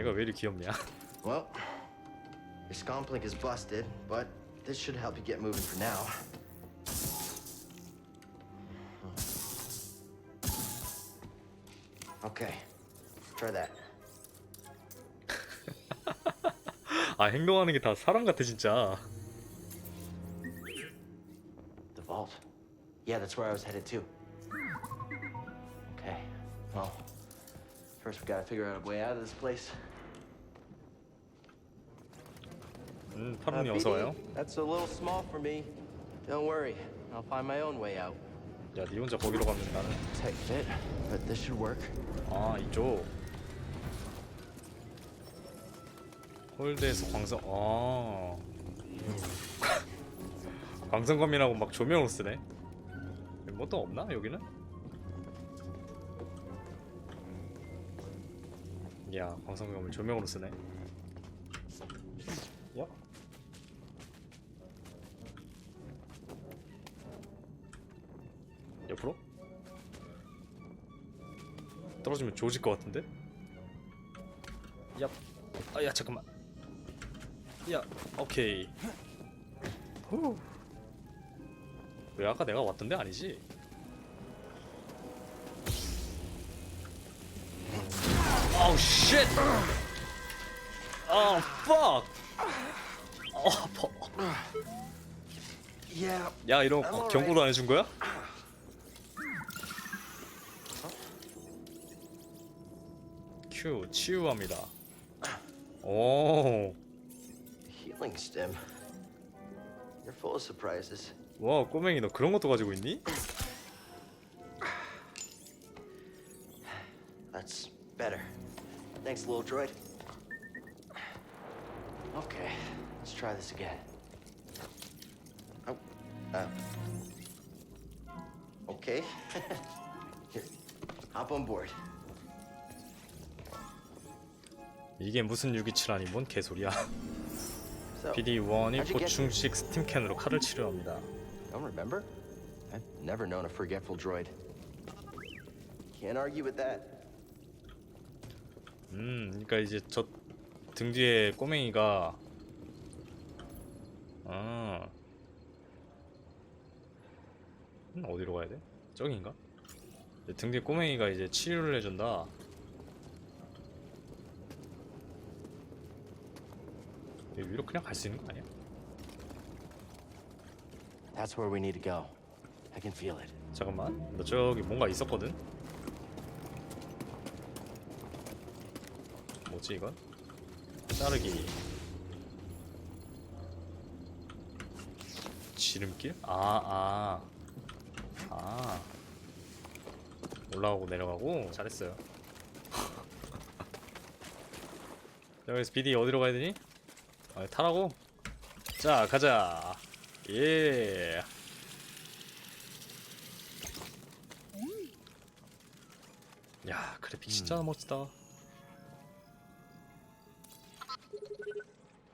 얘가 왜 이리 귀엽냐? Well, your scomp link is busted, but this should help you get moving for now. Okay, try that. 아 행동하는 게 다 사람 같아 진짜. The vault. Yeah, that's where I was headed to. Okay, well, first we gotta figure out a way out of this place. 음 Uh, 파룬이 어서 와요. That's a little small for me. Don't worry, I'll find my own way out. 야, 니 혼자 거기로 가면 나는 Tight fit, but this should work. 아 이쪽 홀드에서 광선 아 광선검이라고 막 조명을 쓰네 뭐 또 없나 여기는? 야 광선검을 조명으로 쓰네 떨어지면 좋아질 것 같은데? 야, 아, 야 잠깐만. 야, 오케이. 후. 왜 아까 내가 왔던 데 아니지? 아우 쉣! 아, fuck! 아, 아파. Yeah, 야, 이런. 경고도 안 해준 거야? 큐, 치유합니다. 오, healing stem. You're full of surprises. 와, 꼬맹이 너 그런 것도 가지고 있니? That's better. Thanks, little droid. Okay, let's try this again. Oh, uh. Okay. Here, hop on board. 이게 무슨 627아니 뭔 개소리야. So, PD1이 how'd you get 보충식 스팀캔으로 칼을 치료합니다. Don't remember? I've never known a forgetful droid. Can't argue with that. 음, 그러니까 이제 저 등 뒤에 꼬맹이가 아, 음, 어디로 가야 돼? 저기인가? 이제 등 뒤에 꼬맹이가 이제 치료를 해준다. 여기 위로 그냥 갈 수 있는 거 아니야? That's where we need to go. I can feel it. 잠깐만, 너 저기 뭔가 있었거든? 뭐지 이건? 자르기 지름길? 아, 아, 아 올라가고 내려가고 잘했어요 자 그래서 BD 어디로 가야 되니? 아, 타라고? 자 가자 예 야, 그래픽 진짜 멋지다.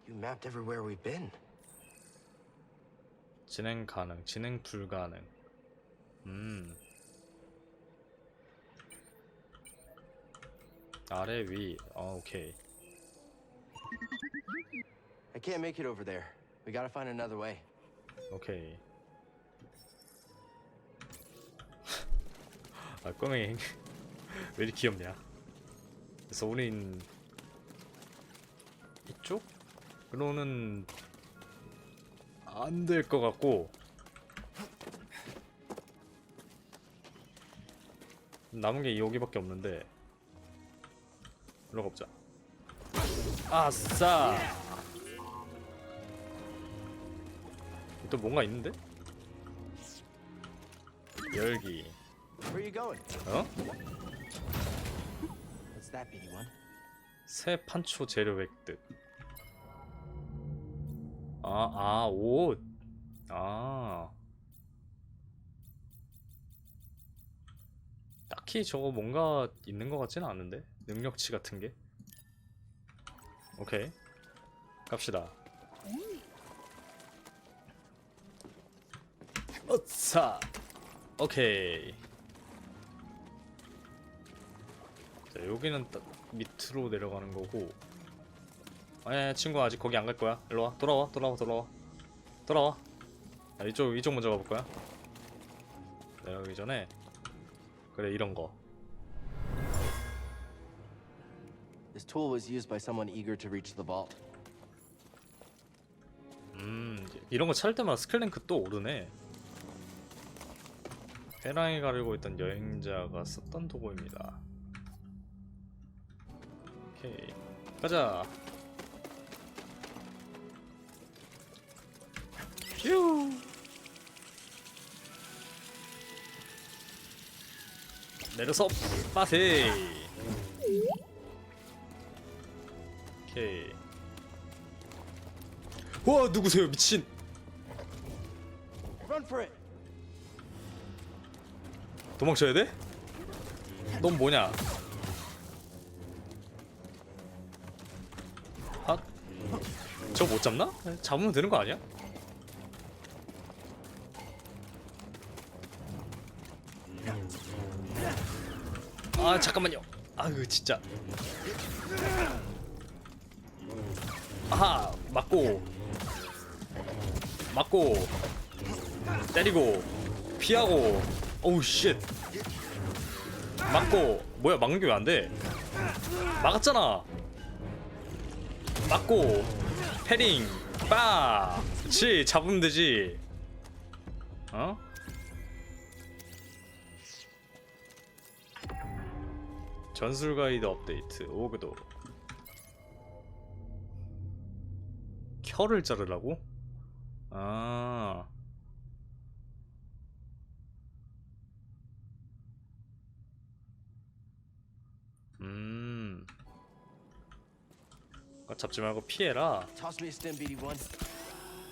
You mapped everywhere we've been. 진행 가능, 진행 불가능. 음. 아래 위. 어, 오케이. I can't make it over there. We gotta find another way. 오케이. 아, 꼬맹이 왜 이렇게 귀엽냐? 그래서 우린 이쪽? 그로는 안 될 것 같고 남은 게 여기밖에 없는데 일로 가보자. 아싸! 또 뭔가 있는데? 열기. Where are you going? 어? What's that, BD1? 새 판초 재료 획득. 아, 아, 옷. 아. 딱히 저거 뭔가 있는 것 같지는 않은데? 능력치 같은 게? 오케이. 갑시다. 어차! 오케이. 자, 자 여기는 딱 밑으로 내려가는 거고. 아니 친구 아직 거기 안 갈 거야. 일로 와. 돌아와 돌아와 돌아와. 돌아와. 아, 이쪽 이쪽 먼저 가볼 거야. 내려가기 전에. 그래 이런 거. This tool was used by someone eager to reach the vault. 음 이런 거 찾을 때마다 스켈랭크 또 오르네 해랑이 가르고 있던 여행자가 썼던 도구입니다. 오케이. 가자. 휴. 내려서 빠세. 오케이. 와 누구세요 미친? Run for it! 도망쳐야 돼? 넌 뭐냐? 아, 저거 못 잡나? 잡으면 되는 거 아니야? 아 잠깐만요. 아유 진짜. 아하 맞고 맞고 때리고 피하고 오우 쉣 맞고 뭐야 막는 게 왜 안 돼? 막았잖아 맞고 패링 빠 그치 잡으면 되지 어? 전술 가이드 업데이트 오그도 켜를 자르라고? 아 음. 아, 잡지 말고 피해라. Toss me a stem, BD1.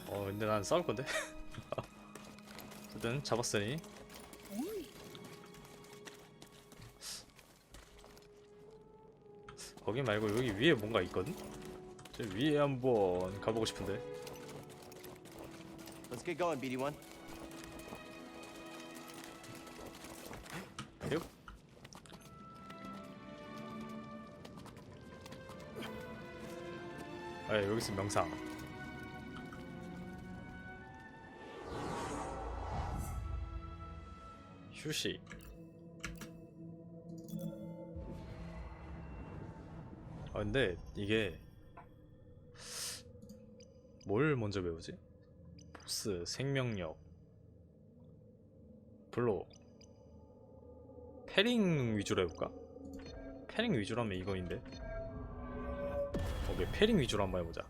어, 근데 난 싸울 건데. 어쨌든 잡았으니. 거기 말고 여기 위에 뭔가 있거든. 저 위에 한번 가보고 싶은데. Let's get going, BD1. 아 여기 있으면 명상. 휴식. 아 근데 이게 뭘 먼저 배우지? 보스 생명력 블록. 패링 위주로 해볼까? 패링 위주로 하면 이거인데 오케이 패링 위주로 한번 해보자.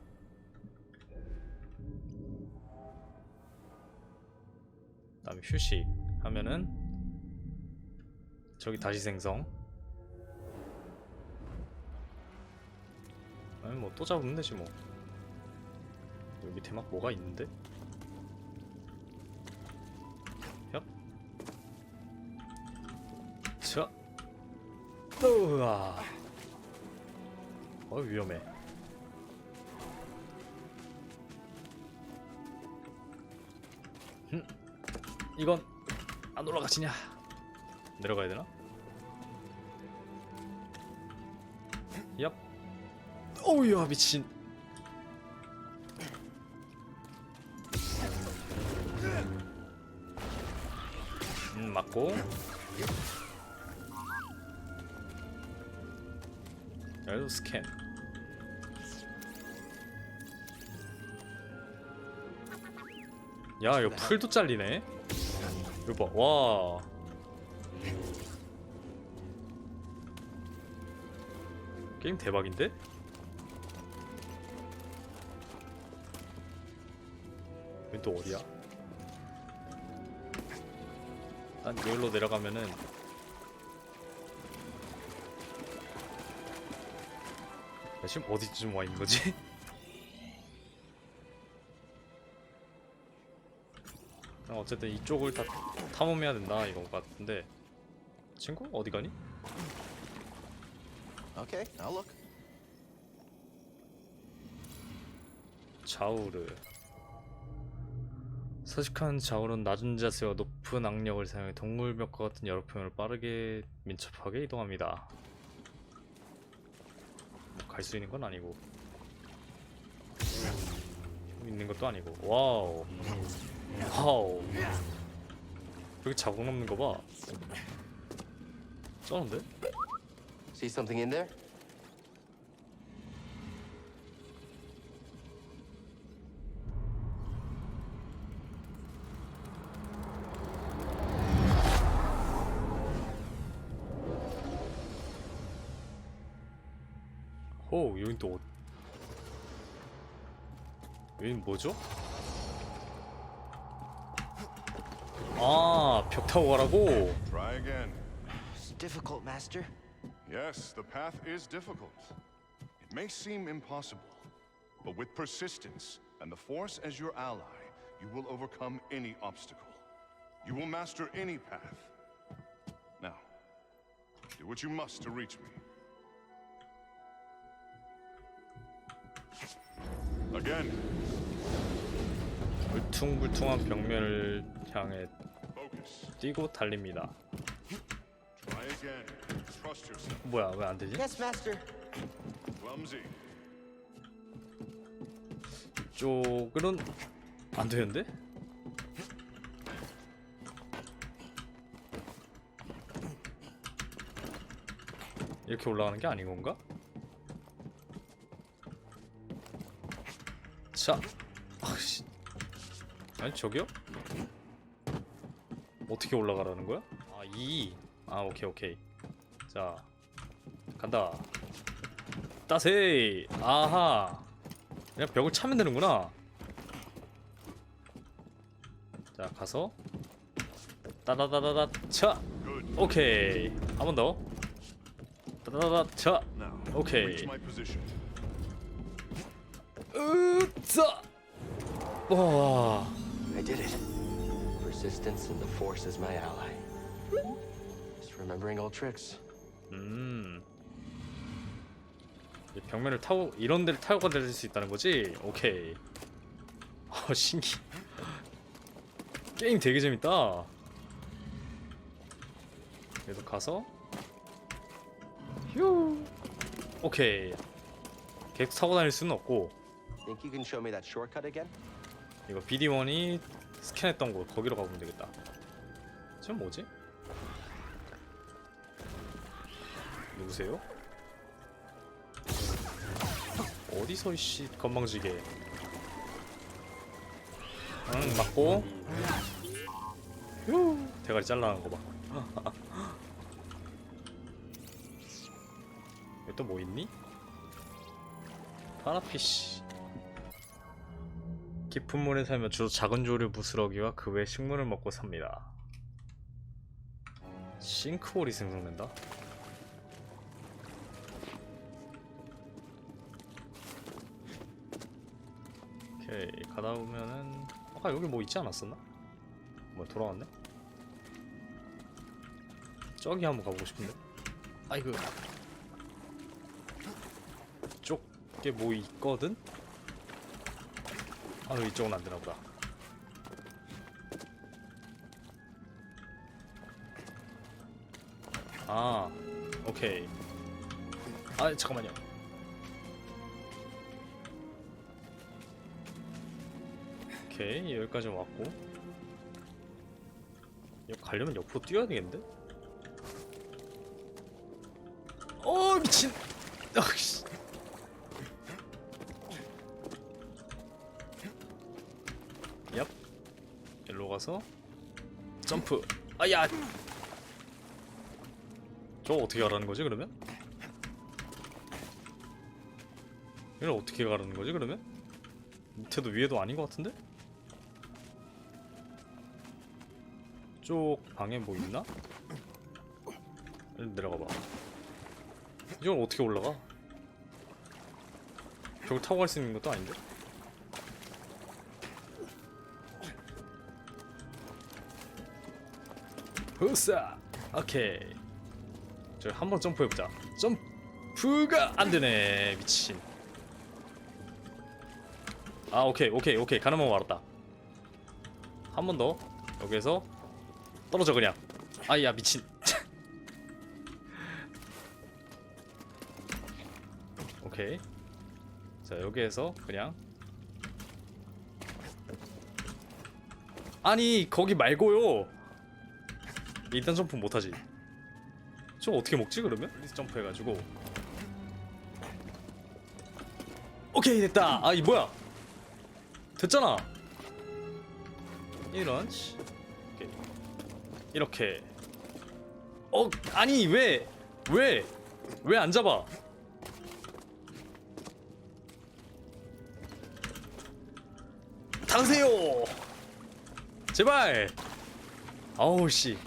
다음에 휴식 하면은 저기 다시 생성. 아니 뭐 또 잡으면 되지 뭐. 여기 밑에 막 뭐가 있는데? 협 자, 으아, 어 위험해. 흠, 이건 안 올라가지냐? 내려가야 되나? 얍. 어우야 미친. 음 맞고. 여기도 스캔 야 이거 풀도 잘리네 이거 봐 와 게임 대박인데? 여기 또 어디야? 난 여기로 내려가면은 나 지금 어디쯤 와 있는 거지? 어쨌든 이쪽을 다 탐험해야 된다 이거 같은데 친구 어디 가니? Okay, I'll look. 자우르 서식한 자우르는 낮은 자세와 높은 악력을 사용해 동물벽과 같은 여러 표현을 빠르게 민첩하게 이동합니다. 갈 수 있는 건 아니고 있는 것도 아니고 와우 와우 여기 자국 남는 거봐 쩌는데? See something in there? 호 여긴 또 어... 여긴 뭐죠? 아벽 타고 가라고? Try again. It's difficult, Master. Yes, the path is difficult. It may seem impossible, but with persistence and the Force as your ally, you will overcome any obstacle. You will master any path. Now, do what you must to reach me. Again, 울퉁불퉁한 벽면을 향해 focus. 뛰고 달립니다. 뭐야 왜 안 되지? Yes, Master. Clumsy. 쪽은 안 되는데? 이렇게 올라가는 게 아닌 건가? 자, 아씨, 아니 저기요? 어떻게 올라가라는 거야? 아 이, 아 오케이 오케이. 자, 간다. 따세, 아하. 그냥 벽을 차면 되는구나. 자 가서 따다다다다 차. 오케이 한 번 더. 따다다다 차. My position. 으짜. 와. I did it. Persistence and the Force is my ally. Just remembering old tricks. 음. 이 벽면을 타고 이런 데를 타고 가릴 수 있다는 거지? 오케이. 어 신기. 게임 되게 재밌다. 그래서 가서 휴. 오케이. 계속 타고 다닐 수는 없고 Think you can show me that shortcut again? 이거 BD1이 스캔했던 곳 거기로 가보면 되겠다. 지금 뭐지? 누구세요? 어디서 이씨 건방지게 응 맞고 휴 대가리 잘라는 거봐 여기 또뭐 있니? 파라피쉬 깊은 물에 살며 주로 작은 조류 부스러기와 그 외 식물을 먹고 삽니다 싱크홀이 생성된다? 오케이 가다 보면은 아까 여기 뭐 있지 않았었나? 뭐 돌아왔네? 저기 한번 가보고 싶은데 아이고 이쪽에 뭐 있거든? 아 이쪽은 안 되나 보다. 아 오케이. 아 잠깐만요. 오케이 여기까지 왔고. 여기 가려면 옆으로 뛰어야 되겠는데? 일로 가서 점프 아야 저거 어떻게 가라는 거지 그러면? 이걸 어떻게 가라는 거지 그러면? 밑에도 위에도 아닌 것 같은데? 쪽 방에 뭐 있나? 일로 내려가 봐. 이걸 어떻게 올라가? 벽 타고 갈 수 있는 것도 아닌데? 후싸! 오케이. 저 한 번 점프해보자. 점프가 안 되네. 미친. 아, 오케이, 오케이, 오케이. 가는 법 알았다. 한 번 더. 여기에서 떨어져 그냥. 아야 미친. 오케이 자 여기에서 그냥 아니 거기 말고요 일단 점프 못하지 저 어떻게 먹지 그러면? 플리스 점프 해가지고 오케이 됐다 아 이 뭐야 됐잖아 이런 씨. 오케이. 이렇게 어 아니 왜 왜? 왜 안 잡아? 타세요! 제발! 아우 씨.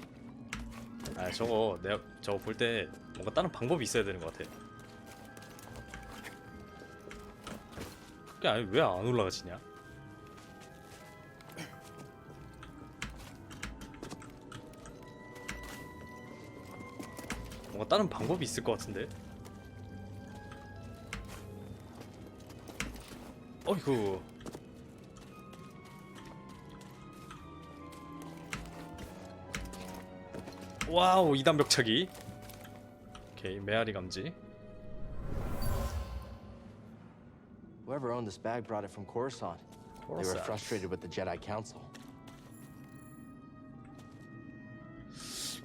아 저거 내가 저거 볼 때 뭔가 다른 방법이 있어야 되는 것 같아. 그게 아니 왜 안 올라가지냐? 뭔가 다른 방법이 있을 것 같은데. 어이구. 와우 2단 벽차기. 오케이 메아리 감지. Whoever owned this bag brought it from Coruscant. They were frustrated with the Jedi Council.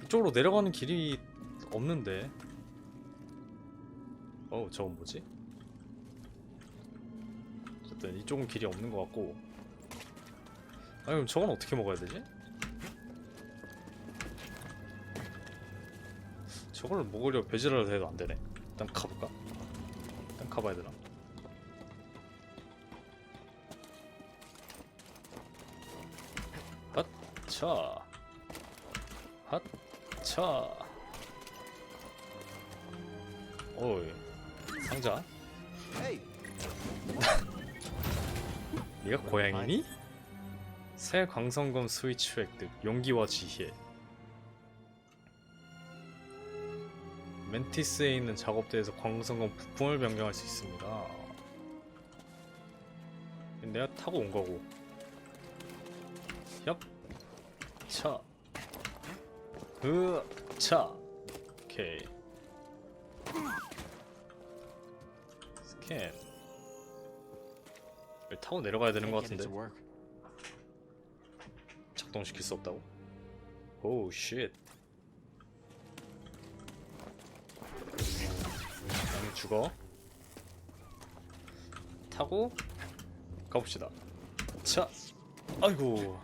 이쪽으로 내려가는 길이 없는데. 어, 저건 뭐지? 어쨌든 이쪽은 길이 없는 것 같고. 아니 그럼 저건 어떻게 먹어야 되지? 저걸 먹으려 배지라도 해도 안 되네. 일단 가볼까? 일단 가봐야 되나? 핫, 차. 핫, 차. 어이, 상자. 네가 고양이니? 새 광선검 스위치 획득 용기와 지혜 멘티스에 있는 작업대에서 광선검 부품을 변경할 수 있습니다 내가 타고 온 거고 얍 차. 으, 차. 오케이. 스캔. 타고 내려가야 되는 것 같은데. 작동시킬 수 없다고? 오우 쉣 죽어 타고 가봅시다 자 아이고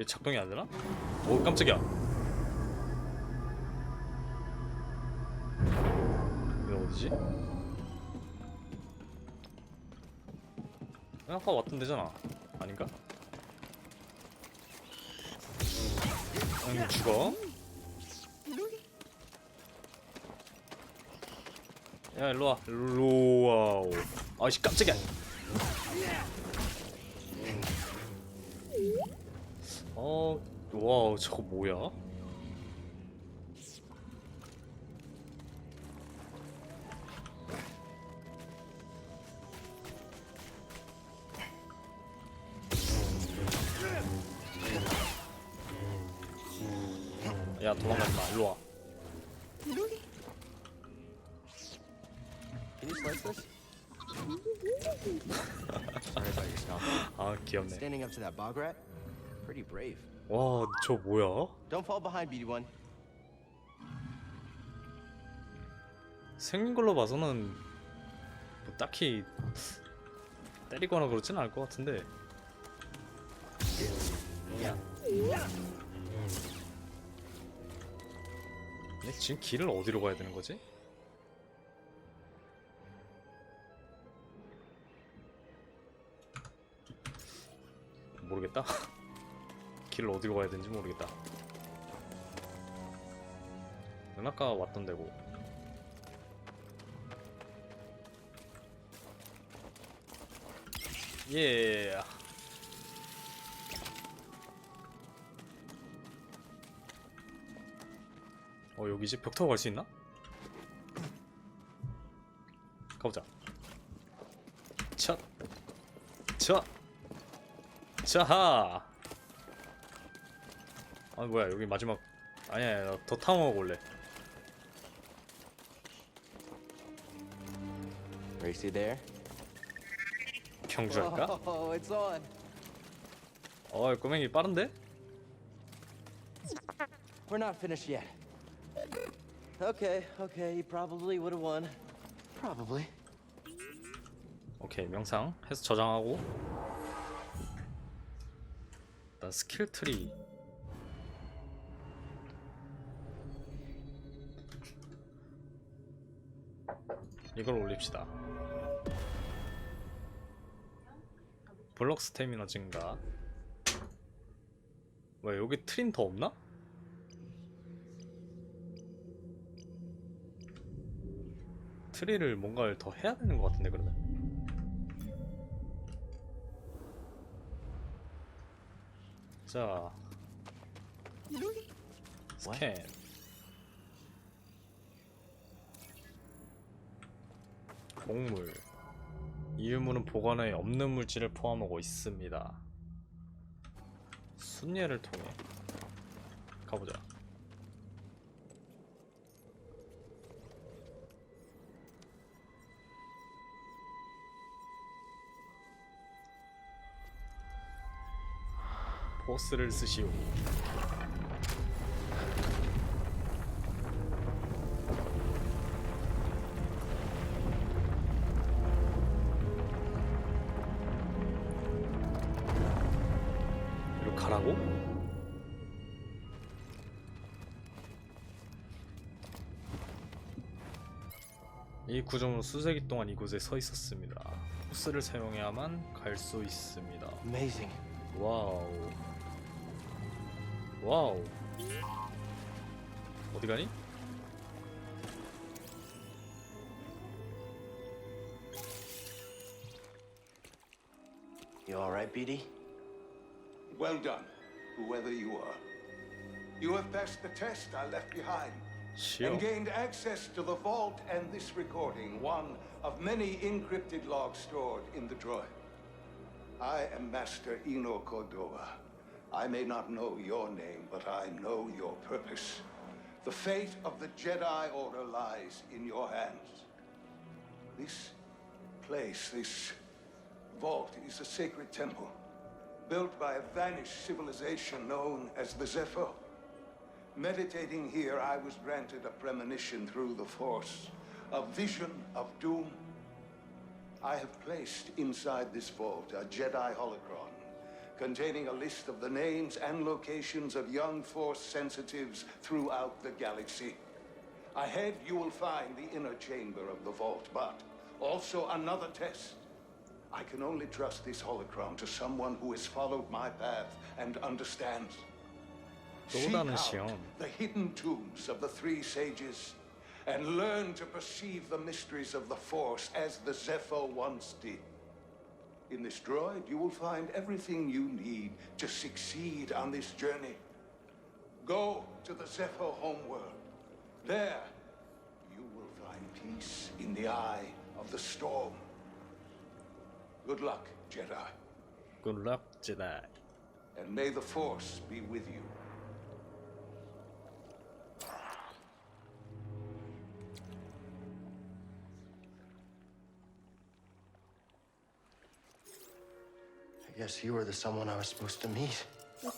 얘 작동이 안 되나? 오 깜짝이야 이거 어디지? 아까 왔던 데잖아 아닌가? 아니 죽어? 야 일로와. 일로와 아이씨 깜짝이야. 어 와우 저거 뭐야? 야 도망가지 마 일로와 Can you slice this? Sorry about your stomp. 아 귀엽네 Standing up to that bog rat? Pretty brave. 와 저 뭐야? Don't fall behind, BD1. 생긴 걸로 봐서는 뭐 딱히 때리거나 그러진 않을 것 같은데 얘 지금 길을 어디로 가야 되는 거지? 모르겠다 길을 어디로 가야 되는지 모르겠다 는 아까 왔던 데고 예. 어 여기 이제 벽 타고 갈 수 있나? 가보자. 차, 차, 차하. 아 뭐야 여기 마지막 아니야 아니야, 더 타고 올래. Racy there? 경주할까? Oh, it's on. 어 꼬맹이 빠른데? We're not finished yet. Okay, okay, you probably would have won. Probably. 오케이 명상 해서 저장하고 일단 스킬 트리. 이걸 올립시다. 블록 스태미너 증가. 왜 여기 트린 더 없나? 트리를 뭔가를 더 해야 되는 것 같은데 그러면 자 스캔. 곡물. 이 유물은 보관에 없는 물질을 포함하고 있습니다. 순례를 통해. 가보자 보스를 쓰시오 이리로 가라고? 이 구조물은 수세기 동안 이곳에 서 있었습니다. 포스를 사용해야만 갈 수 있습니다. Amazing. 와우. 와우. 어디 가니? You all right, BD? Well done, whoever you are. You have passed the test I left behind 시오. and gained access to the vault and this recording, one of many encrypted logs stored in the droid. I am Master Eno Cordova. I may not know your name, but I know your purpose. The fate of the Jedi Order lies in your hands. This place, this vault, is a sacred temple built by a vanished civilization known as the Zephyr. Meditating here, I was granted a premonition through the Force, a vision of doom. I have placed inside this vault a Jedi holocron containing a list of the names and locations of young Force sensitives throughout the galaxy. Ahead, you will find the inner chamber of the vault, but also another test. I can only trust this holocron to someone who has followed my path and understands. Seek out the hidden tombs of the three sages and learn to perceive the mysteries of the Force as the Zephyr once did. In this droid, you will find everything you need to succeed on this journey. Go to the Zephyr homeworld. There, you will find peace in the eye of the storm. Good luck, Jedi. Good luck, Jedi. And may the Force be with you. Guess you were the someone I was supposed to meet. You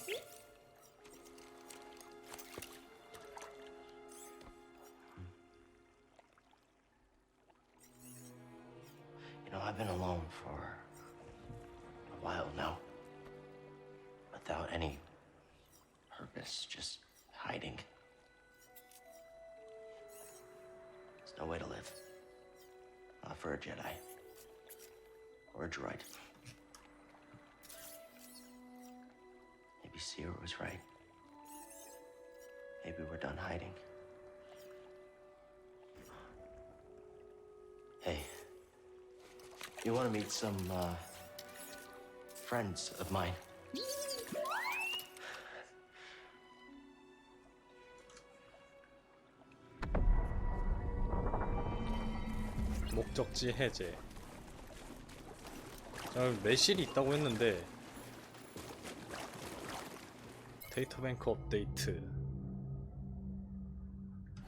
know, I've been alone for a while now. Without any purpose, just hiding. There's no way to live. Not for a Jedi. Or a droid. Seer was right. Maybe we're done hiding. Hey, you want to meet some uh, friends of mine? 목적지 해제. 자, 매실이 있다고 했는데 데이터 뱅크 업데이트.